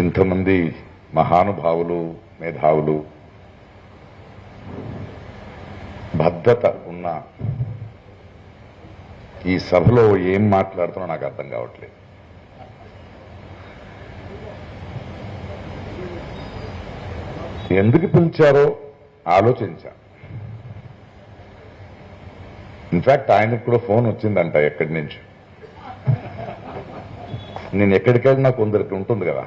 ఇంతమంది మహానుభావులు మేధావులు భద్రత ఉన్న ఈ సభలో ఏం మాట్లాడుతున్నా నాకు అర్థం కావట్లేదు. ఎందుకు పిలిచారో ఆలోచించా. ఇన్ఫాక్ట్ ఆయనకు కూడా ఫోన్ వచ్చిందంట ఎక్కడి నుంచి. నేను ఎక్కడికి వెళ్ళినా కొందరికి ఉంటుంది కదా.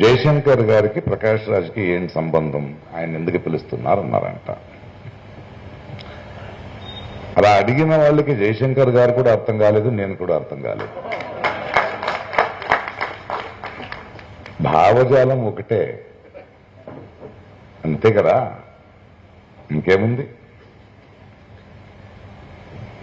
జయశంకర్ గారికి ప్రకాష్ రాజ్కి ఏం సంబంధం? ఆయన ఎందుకు పిలుస్తున్నారు అన్నారంట అలా అడిగిన వాళ్ళకి జయశంకర్ గారు కూడా అర్థం కాలేదు నేను కూడా అర్థం కాలేదు. భావజాలం ఒకటే. అంతే కదా? ఇంకేముంది?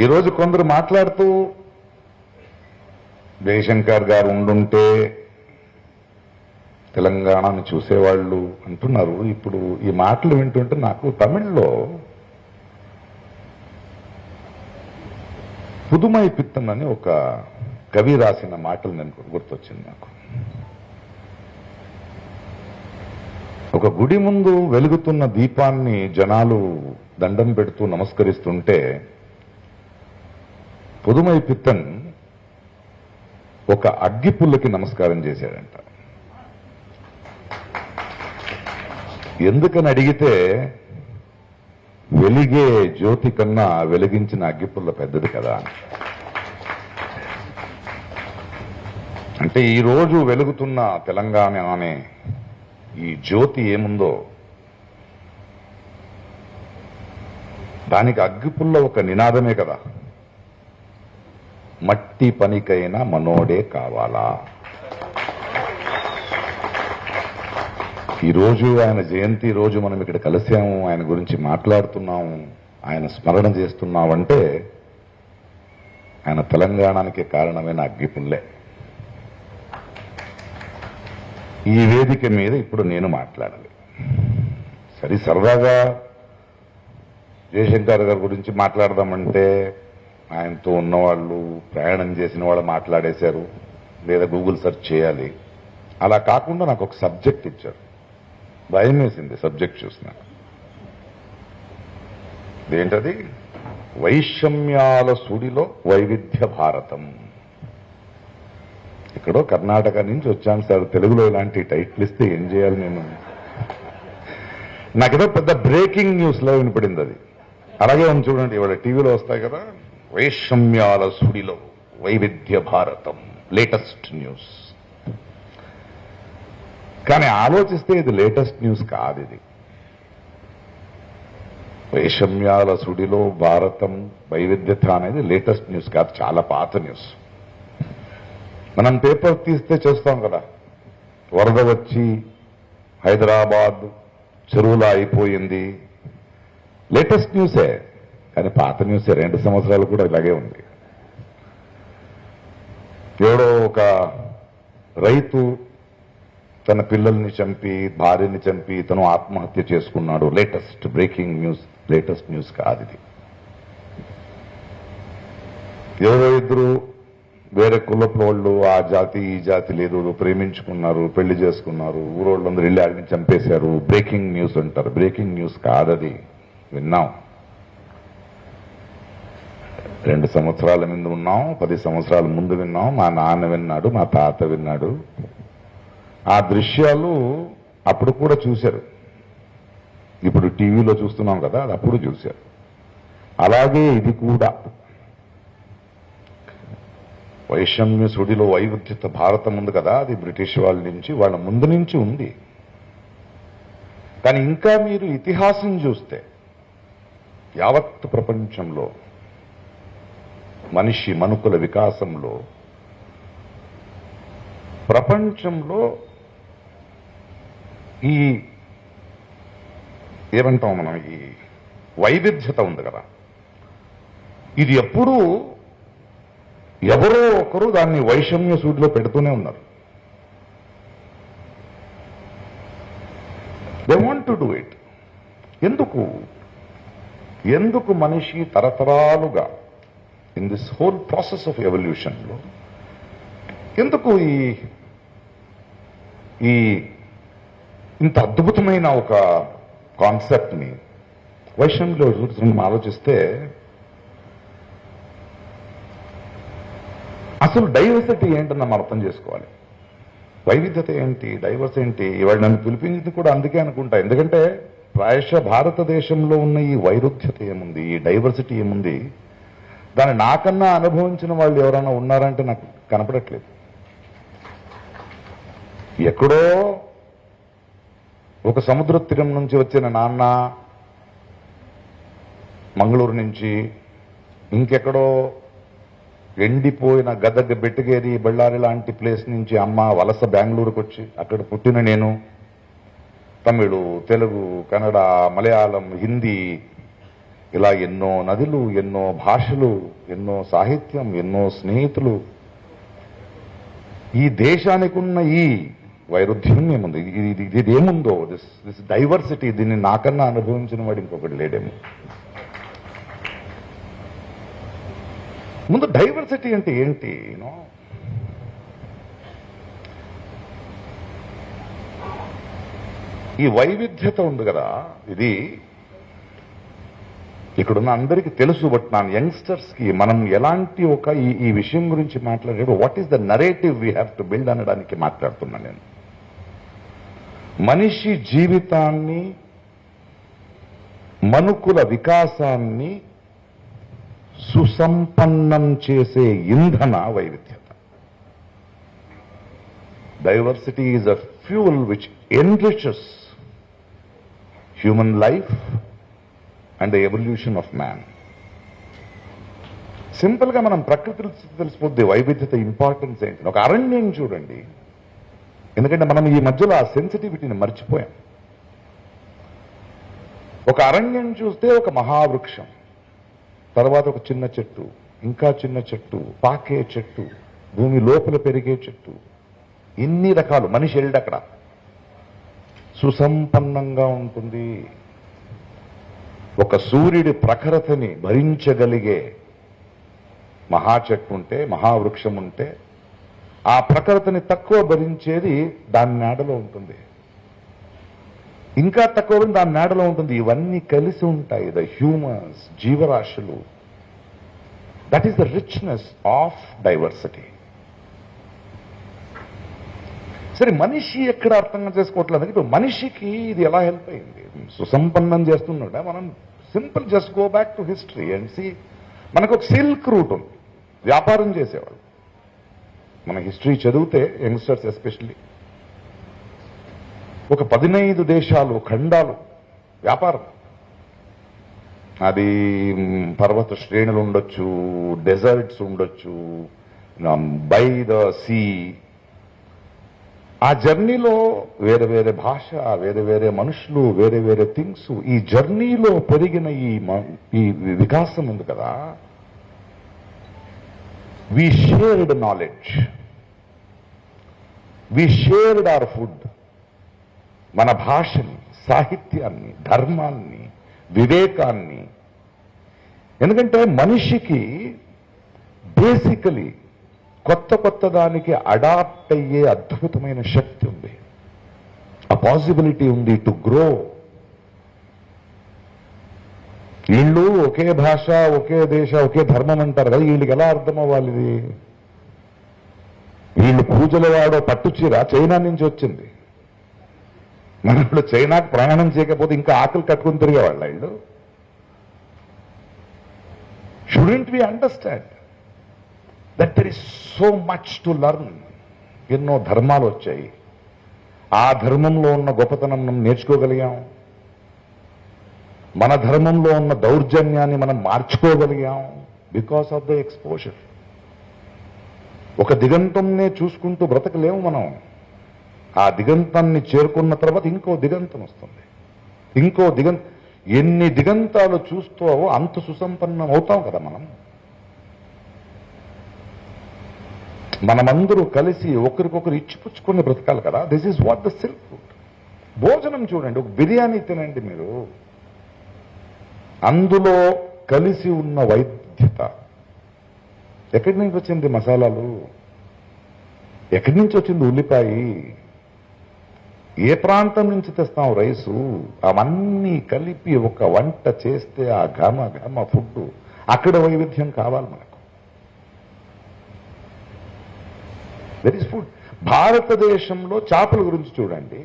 ఈరోజు కొందరు మాట్లాడుతూ జయశంకర్ గారు ఉండుంటే తెలంగాణను చూసేవాళ్ళు అంటున్నారు. ఇప్పుడు ఈ మాటలు వింటుంటే నాకు తమిళ్ళో పుదుమై పిత్తన్ అని ఒక కవి రాసిన మాటలు నేను గుర్తొచ్చింది నాకు. ఒక గుడి ముందు వెలుగుతున్న దీపాన్ని జనాలు దండం పెడుతూ నమస్కరిస్తుంటే పుదుమై పిత్తన్ ఒక అగ్గిపుల్లకి నమస్కారం చేశాడంట. ఎందుకని అడిగితే వెలిగే జ్యోతి కన్నా వెలిగించిన అగ్గిపుల్ల పెద్దది కదా. అంటే ఈ రోజు వెలుగుతున్న తెలంగాణ అనే ఈ జ్యోతి ఏముందో దానికి అగ్గిపుల్ల ఒక నినాదమే కదా. మట్టి పనికైనా మనోడే కావాలా? ఈరోజు ఆయన జయంతి రోజు మనం ఇక్కడ కలిసాము ఆయన గురించి మాట్లాడుతున్నాము ఆయన స్మరణ చేస్తున్నామంటే ఆయన తెలంగాణకి కారణమైన అగ్గిపుల్లే ఈ వేదిక మీద ఇప్పుడు నేను మాట్లాడాలి. సరే సరదాగా జయశంకర్ గారి గురించి మాట్లాడదామంటే ఆయనతో ఉన్నవాళ్ళు ప్రయాణం చేసిన వాళ్ళు మాట్లాడేశారు లేదా గూగుల్ సెర్చ్ చేయాలి. అలా కాకుండా నాకు ఒక సబ్జెక్ట్ ఇచ్చారు. భయం వేసింది సబ్జెక్ట్ చూసినా ఏంటది వైషమ్యాల సుడిలో వైవిధ్య భారతం. ఇక్కడో కర్ణాటక నుంచి వచ్చాను సార్. తెలుగులో ఇలాంటి టైటిల్ ఇస్తే ఏం చేయాలి నేను? నాకేదో పెద్ద బ్రేకింగ్ న్యూస్లో వినపడింది అది అలాగే ఉంది చూడండి ఇవాళ టీవీలో వస్తాయి కదా. వైషమ్యాల సుడిలో వైవిధ్య భారతం. Latest news. కానీ ఆలోచిస్తే ఇది లేటెస్ట్ న్యూస్ కాదు ఇది. వైషమ్యాల సుడిలో భారతం వైవిధ్యత అనేది లేటెస్ట్ న్యూస్ కాదు చాలా పాత న్యూస్. మనం పేపర్ తీస్తే చేస్తాం కదా. వరద వచ్చి హైదరాబాద్ చెరువులా అయిపోయింది. లేటెస్ట్ న్యూసే కానీ పాత న్యూసే రెండు సంవత్సరాలు కూడా ఇలాగే ఉంది. ఎవడో ఒక రైతు తన పిల్లల్ని చంపి భార్యని చంపి తను ఆత్మహత్య చేసుకున్నాడు. Latest breaking news latest news కాదు ఇది. ఎవరో ఇద్దరు వేరే కులపు వాళ్ళు ఆ జాతి ఈ జాతి లేదు ప్రేమించుకున్నారు పెళ్ళి చేసుకున్నారు ఊరోళ్ళందరూ వెళ్ళి ఆడిని చంపేశారు. బ్రేకింగ్ న్యూస్ అంటారు. బ్రేకింగ్ న్యూస్ కాదది విన్నాం. రెండు సంవత్సరాల ముందు ఉన్నాం పది సంవత్సరాల ముందు విన్నాం. మా నాన్న విన్నాడు మా తాత విన్నాడు. ఆ దృశ్యాలు అప్పుడు కూడా చూశారు. ఇప్పుడు టీవీలో చూస్తున్నాం కదా అది అప్పుడు చూశారు. అలాగే ఇది కూడా. వైషమ్య సుడిలో వైవిధ్యత భారతం ఉంది కదా అది బ్రిటిష్ వాళ్ళ నుంచి వాళ్ళ ముందు నుంచి ఉంది. కానీ ఇంకా మీరు ఇతిహాసం చూస్తే యావత్ ప్రపంచంలో మనిషి మనుకుల వికాసంలో ప్రపంచంలో ఈ ఏమంటాం మనం ఈ వైవిధ్యత ఉంది కదా. ఇది ఎప్పుడూ ఎవరో ఒకరు దాన్ని వైషమ్య సూటిలో పెడుతూనే ఉన్నారు. They want to do it ఎందుకు? ఎందుకు మనిషి తరతరాలుగా in this whole process of ఎవల్యూషన్లో ఎందుకు ఈ ఈ ఇంత అద్భుతమైన ఒక కాన్సెప్ట్ని వైషమ్యంలో మనం ఆలోచిస్తే అసలు డైవర్సిటీ ఏంటని మనం అర్థం చేసుకోవాలి. వైవిధ్యత ఏంటి? డైవర్స్ ఏంటి? ఇవాళ నన్ను పిలిపించింది కూడా అందుకే అనుకుంటా. ఎందుకంటే ప్రాయశ భారతదేశంలో ఉన్న ఈ వైరుధ్యత ఏముంది? ఈ డైవర్సిటీ ఏముంది? దాన్ని నాకన్నా అనుభవించిన వాళ్ళు ఎవరైనా ఉన్నారంటే నాకు కనపడట్లేదు. ఎక్కడో ఒక సముద్ర తీరం నుంచి వచ్చిన నాన్న మంగళూరు నుంచి ఇంకెక్కడో ఎండిపోయిన గదగ బెట్టగేరి బళ్ళారి లాంటి ప్లేస్ నుంచి అమ్మ వలస బెంగళూరుకు వచ్చి అక్కడ పుట్టిన నేను. తమిళు తెలుగు కన్నడ మలయాళం హిందీ ఇలా ఎన్నో నదులు ఎన్నో భాషలు ఎన్నో సాహిత్యం ఎన్నో స్నేహితులు. ఈ దేశానికి ఉన్న ఈ వైరుధ్యం ఏముంది? ఇది ఇది- ఏముందో? దిస్ దిస్ డైవర్సిటీ దీన్ని నాకన్నా అనుభవించిన వాడు ఇంకొకటి లేడేమో. ముందు డైవర్సిటీ అంటే ఏంటి? యూనో ఈ వైవిధ్యత ఉంది కదా? ఇది ఇక్కడున్న అందరికీ తెలుసు బట్ నా యంగ్స్టర్స్కి మనం ఎలాంటి ఒక ఈ ఈ విషయం గురించి మాట్లాడేటప్పుడు what is the narrative we have to build అనడానికి మాట్లాడుతున్నాను నేను. మనిషి జీవితాన్ని మనుకుల వికాసాన్ని సుసంపన్నం చేసే ఇంధన వైవిధ్యత. Diversity is a fuel which enriches human life and the evolution of man సింపుల్గా మనం ప్రకృతి తెలిసిపోద్ది వైవిధ్యత ఇంపార్టెన్స్ ఏంటి? ఒక అరణ్యం చూడండి. ఎందుకంటే మనం ఈ మధ్యలో ఆ సెన్సిటివిటీని మర్చిపోయాం. ఒక అరణ్యం చూస్తే ఒక మహావృక్షం తర్వాత ఒక చిన్న చెట్టు ఇంకా చిన్న చెట్టు పాకే చెట్టు భూమి లోపల పెరిగే చెట్టు ఇన్ని రకాలు. మనిషి వెళ్ళి అక్కడ సుసంపన్నంగా ఉంటుంది. ఒక సూర్యుడి ప్రఖరతని భరించగలిగే మహా చెట్టు ఉంటే మహావృక్షం ఉంటే ఆ ప్రకృతిని తక్కువ భరించేది దాని నాడలో ఉంటుంది. ఇంకా తక్కువ దాని నాడలో ఉంటుంది. ఇవన్నీ కలిసి ఉంటాయి ద హ్యూమన్స్ జీవరాశులు. That is the richness of diversity సరే మనిషి ఎక్కడ అర్థం చేసుకోవట్లేదు. ఇప్పుడు మనిషికి ఇది ఎలా హెల్ప్ అయింది? సుసంపన్నం చేస్తున్నాడా? మనం simple just go back to history and see మనకు ఒక సిల్క్ రూట్ ఉంది. వ్యాపారం చేసేవాళ్ళు మన హిస్టరీ చదివితే యంగ్స్టర్స్ ఎస్పెషల్లీ. ఒక పదినైదు దేశాలు ఖండాలు వ్యాపారం. అది పర్వత శ్రేణులు ఉండొచ్చు డెజర్ట్స్ ఉండొచ్చు బై ద సీ ఆ జర్నీలో వేరే వేరే భాష వేరే వేరే మనుషులు వేరే వేరే థింగ్స్ ఈ జర్నీలో పెరిగిన ఈ మ- ఈ వికాసం ఉంది కదా. We shared knowledge we shared our food మన భాషని సాహిత్యాన్ని ధర్మాన్ని వివేకాన్ని. ఎందుకంటే మనిషికి బేసికలీ కొత్త కొత్త దానికి అడాప్ట్ అయ్యే అద్భుతమైన శక్తి ఉంది. ఆ పాసిబిలిటీ ఉంది టు గ్రో వీళ్ళు ఒకే భాష ఒకే దేశ ఒకే ధర్మం అంటారు కదా వీళ్ళకి ఎలా అర్థం అవ్వాలి ఇది వీళ్ళు పూజలు వాడో పట్టుచీర చైనా నుంచి వచ్చింది. మన చైనాకు ప్రయాణం చేయకపోతే ఇంకా ఆకలి కట్టుకుని తిరిగేవాళ్ళ వీళ్ళు? Student we understand that there is so much to learn ఎన్నో ధర్మాలు వచ్చాయి. ఆ ధర్మంలో ఉన్న గొప్పతనం నేర్చుకోగలిగాం. మన ధర్మంలో ఉన్న దౌర్జన్యాన్ని మనం మార్చుకోగలిగాం బికాస్ ఆఫ్ ద ఎక్స్పోజర్ ఒక దిగంతంనే చూసుకుంటూ బ్రతకలేము మనం. ఆ దిగంతాన్ని చేరుకున్న తర్వాత ఇంకో దిగంతం వస్తుంది. ఇంకో దిగం ఎన్ని దిగంతాలు చూస్తావో అంత సుసంపన్నం అవుతాం కదా మనం. మనమందరూ కలిసి ఒకరికొకరు ఇచ్చిపుచ్చుకుని బ్రతకాలి కదా. This is what the silk food భోజనం చూడండి ఒక బిర్యానీ తినండి మీరు. అందులో కలిసి ఉన్న వైద్యత. ఎక్కడి నుంచి వచ్చింది మసాలాలు? ఎక్కడి నుంచి వచ్చింది ఉల్లిపాయ? ఏ ప్రాంతం నుంచి తెస్తాం రైసు? అవన్నీ కలిపి ఒక వంట చేస్తే ఆ ఘమ ఘమ ఫుడ్. అక్కడ వైవిధ్యం కావాలి మనకు. దట్ ఈస్ ఫుడ్ భారతదేశంలో చేపల గురించి చూడండి.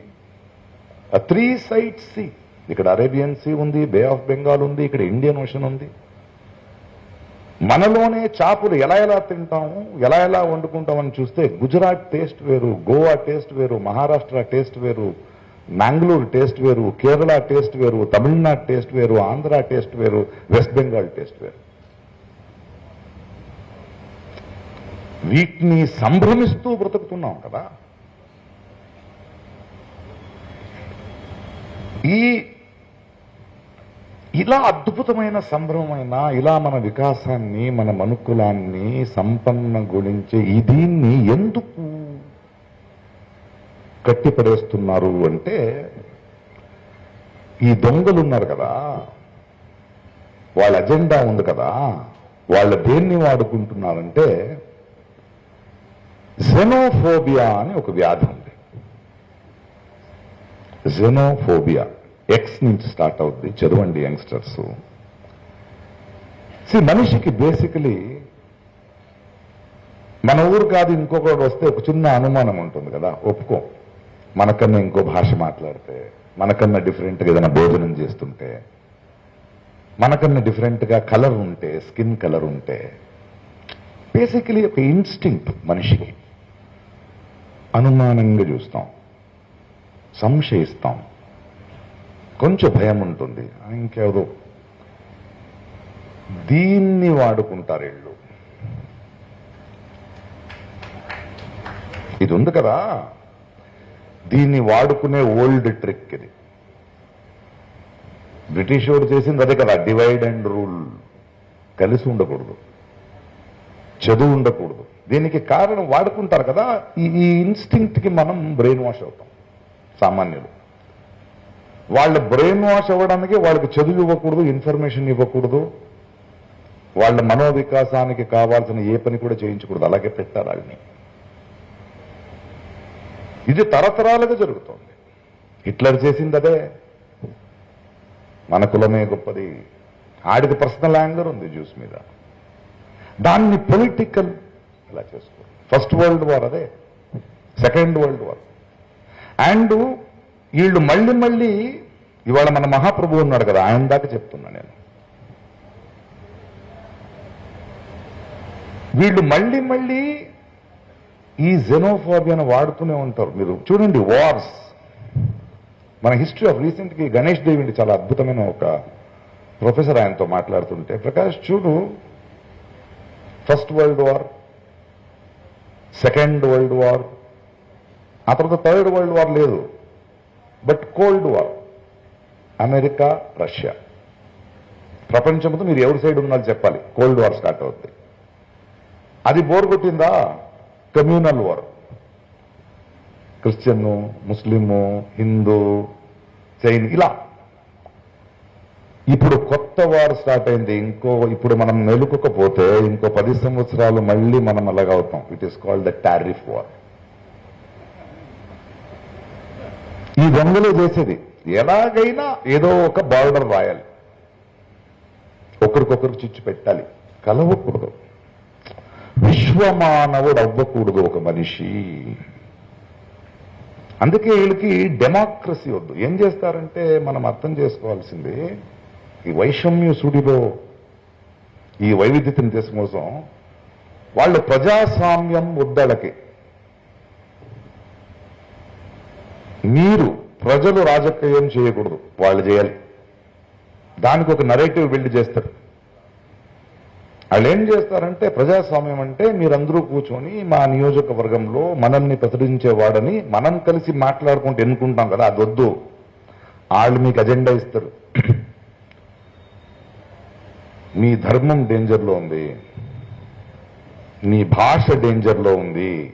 త్రీ సైట్ సీ ఇక్కడ అరేబియన్ సీ ఉంది బే ఆఫ్ బెంగాల్ ఉంది ఇక్కడ ఇండియన్ ఓషన్ ఉంది. మనలోనే చేపలు ఎలా ఎలా తింటాము ఎలా ఎలా వండుకుంటామని చూస్తే గుజరాత్ టేస్ట్ వేరు గోవా టేస్ట్ వేరు మహారాష్ట్ర టేస్ట్ వేరు మ్యాంగ్లూరు టేస్ట్ వేరు కేరళ టేస్ట్ వేరు తమిళనాడు టేస్ట్ వేరు ఆంధ్ర టేస్ట్ వేరు వెస్ట్ బెంగాల్ టేస్ట్ వేరు. వీటిని సంభ్రమిస్తూ బ్రతుకుతున్నాం కదా. ఈ ఇలా అద్భుతమైన సంభ్రమమైన ఇలా మన వికాసాన్ని మన మనుకులాన్ని సంపన్న గుణించే దీన్ని ఎందుకు కట్టిపడేస్తున్నారు అంటే ఈ దొంగలు ఉన్నారు కదా వాళ్ళ అజెండా ఉంది కదా వాళ్ళ దేన్ని వాడుకుంటున్నారంటే జెనోఫోబియా అని ఒక వ్యాధి ఉంది. జెనోఫోబియా ఎక్స్ నుంచి స్టార్ట్ అవుద్ది చదవండి యంగ్స్టర్స్ సి మనిషికి బేసికలీ మన ఊరు కాదు ఇంకొకటి వస్తే ఒక చిన్న అనుమానం ఉంటుంది కదా ఒప్పుకో. మనకన్నా ఇంకో భాష మాట్లాడితే మనకన్నా డిఫరెంట్గా ఏదైనా భోజనం చేస్తుంటే మనకన్నా డిఫరెంట్గా కలర్ ఉంటే స్కిన్ కలర్ ఉంటే బేసికలీ ఒక ఇన్స్టింక్ట్ మనిషికి. అనుమానంగా చూస్తాం సంశయిస్తాం. కొంచెం భయం ఉంటుంది. ఇంకేదో. దీన్ని వాడుకుంటారు వీళ్ళు ఇది ఉంది కదా. దీన్ని వాడుకునే ఓల్డ్ ట్రిక్ ఇది. బ్రిటిష్ వాడు చేసింది అదే కదా. Divide and rule. కలిసి ఉండకూడదు. చదువు ఉండకూడదు. దీనికి కారణం వాడుకుంటారు కదా. ఈ ఇన్స్టింక్ట్కి కి మనం బ్రెయిన్ వాష్ అవుతాం. సామాన్యులు. వాళ్ళ బ్రెయిన్ వాష్ అవ్వడానికి వాళ్ళకి చదువు ఇవ్వకూడదు ఇన్ఫర్మేషన్ ఇవ్వకూడదు. వాళ్ళ మనోవికాసానికి కావాల్సిన ఏ పని కూడా చేయించకూడదు అలాగే పెట్టారు వాళ్ళని. ఇది తరతరాలుగా జరుగుతోంది. హిట్లర్ చేసింది అదే. మన కులమే గొప్పది. ఆడికి పర్సనల్ యాంగర్ ఉంది జ్యూస్ మీద. దాన్ని పొలిటికల్ ఇలా చేసుకో ఫస్ట్ వరల్డ్ వార్ అదే. Second world war. అండ్ వీళ్ళు మళ్ళీ మళ్ళీ ఇవాళ మన మహాప్రభు ఉన్నాడు కదా ఆయన దాకా చెప్తున్నా నేను. వీళ్ళు మళ్ళీ మళ్ళీ ఈ జెనోఫోబియాను వాడుతూనే ఉంటారు. మీరు చూడండి వార్స్ మన హిస్టరీ ఆఫ్ రీసెంట్కి గణేష్ దేవిండి చాలా అద్భుతమైన ఒక ప్రొఫెసర్ ఆయనతో మాట్లాడుతుంటే ప్రకాష్ చూడు first world war second world war ఆ తర్వాత థర్డ్ వరల్డ్ వార్ లేదు. But cold war. America Russia. ప్రపంచంతో మీరు ఎవరి సైడ్ ఉన్నారు చెప్పాలి. కోల్డ్ వార్ స్టార్ట్ అవుతుంది అది బోర్ కొట్టిందా? Communal war. Christian Muslim Hindu Jain ఇలా. ఇప్పుడు కొత్త వార్ స్టార్ట్ అయింది. ఇంకో ఇప్పుడు మనం మెలుకోకపోతే ఇంకో పది సంవత్సరాలు మళ్ళీ మనం అలాగ అవుతాం. It is called the tariff war దొంగలు చేసేది ఎలాగైనా ఏదో ఒక బార్డర్ రాయాలి. ఒకరికొకరికి చిచ్చు పెట్టాలి. కలవకూడదు. విశ్వమానవుడు అవ్వకూడదు ఒక మనిషి. అందుకే వీళ్ళకి డెమోక్రసీ వద్దు. ఏం చేస్తారంటే మనం అర్థం చేసుకోవాల్సింది ఈ వైషమ్య సుడిలో ఈ వైవిధ్యతను తీసుకోసం కోసం వాళ్ళు ప్రజాస్వామ్యం వద్దలకి. మీరు ప్రజలు రాజకీయం చేయకూడదు. వాళ్ళు చేయాలి. దానికి ఒక నరేటివ్ బిల్డ్ చేస్తారు. వాళ్ళు ఏం చేస్తారంటే ప్రజాస్వామ్యం అంటే మీరందరూ కూర్చొని మా నియోజకవర్గంలో మనల్ని ప్రచురించేవాడని మనం కలిసి మాట్లాడుకుంటూ ఎన్నుకుంటాం కదా అది వద్దు వాళ్ళు మీకు అజెండా ఇస్తారు. మీ ధర్మం డేంజర్లో ఉంది. మీ భాష డేంజర్లో ఉంది.